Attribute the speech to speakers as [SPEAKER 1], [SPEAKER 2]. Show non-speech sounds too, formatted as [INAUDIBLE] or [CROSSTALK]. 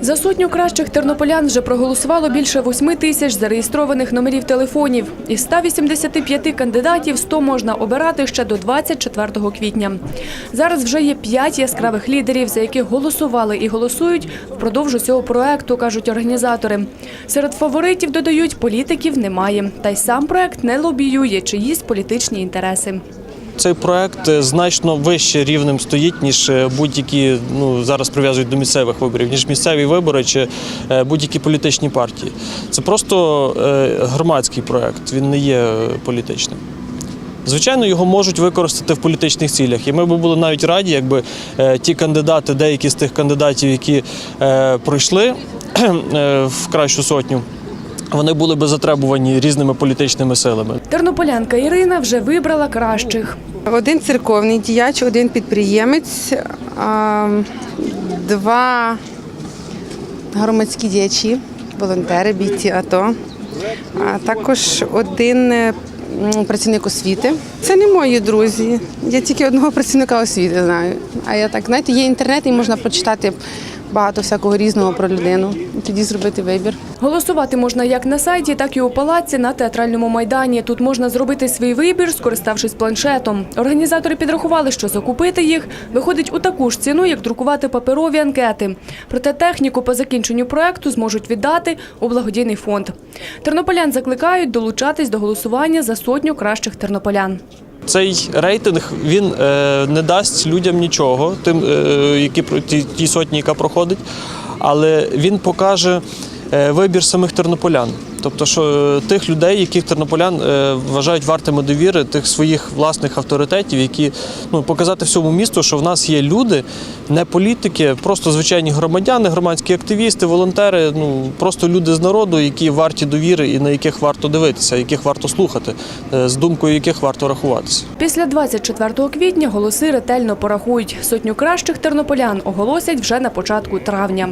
[SPEAKER 1] За сотню кращих тернополян вже проголосувало більше 8 тисяч зареєстрованих номерів телефонів. Із 185 кандидатів 100 можна обирати ще до 24 квітня. Зараз вже є 5 яскравих лідерів, за яких голосували і голосують впродовж цього проекту, кажуть організатори. Серед фаворитів додають, політиків немає. Та й сам проект не лобіює чиїсь політичні інтереси.
[SPEAKER 2] Цей проект е, значно вище рівнем стоїть, ніж е, будь-які ну зараз прив'язують до місцевих виборів, ніж місцеві вибори чи е, будь-які політичні партії. Це просто громадський проект, він не є політичним. Звичайно, його можуть використати в політичних цілях, і ми б були навіть раді, якби ті кандидати, деякі з тих кандидатів, які пройшли [CLEARS THROAT] в кращу сотню, вони були би затребувані різними політичними силами.
[SPEAKER 1] Тернополянка Ірина вже вибрала кращих.
[SPEAKER 3] Один церковний діяч, один підприємець, два громадські діячі, волонтери, бійці АТО, а також один е, працівник освіти. Це не мої друзі. Я тільки одного працівника освіти знаю. А я так, знаєте, є інтернет і можна прочитати багато всякого різного про людину. І тоді зробити вибір.
[SPEAKER 1] Голосувати можна як на сайті, так і у палаці на театральному майдані. Тут можна зробити свій вибір, скориставшись планшетом. Організатори підрахували, що закупити їх виходить у таку ж ціну, як друкувати паперові анкети. Проте техніку по закінченню проекту зможуть віддати у благодійний фонд. Тернополян закликають долучатись до голосування за сотню кращих тернополян.
[SPEAKER 2] Цей рейтинг він е, не дасть людям нічого, тим, е, які ті, ті сотні, яка проходить, але він покаже вибір самих тернополян. Тобто, що е, тих людей, яких тернополян е, вважають вартими довіри, тих своїх власних авторитетів, які ну показати всьому місту, що в нас є люди, не політики, просто звичайні громадяни, громадські активісти, волонтери, ну просто люди з народу, які варті довіри і на яких варто дивитися, яких варто слухати, е, з думкою яких варто рахуватися.
[SPEAKER 1] Після 24 квітня голоси ретельно порахують. Сотню кращих тернополян оголосять вже на початку травня.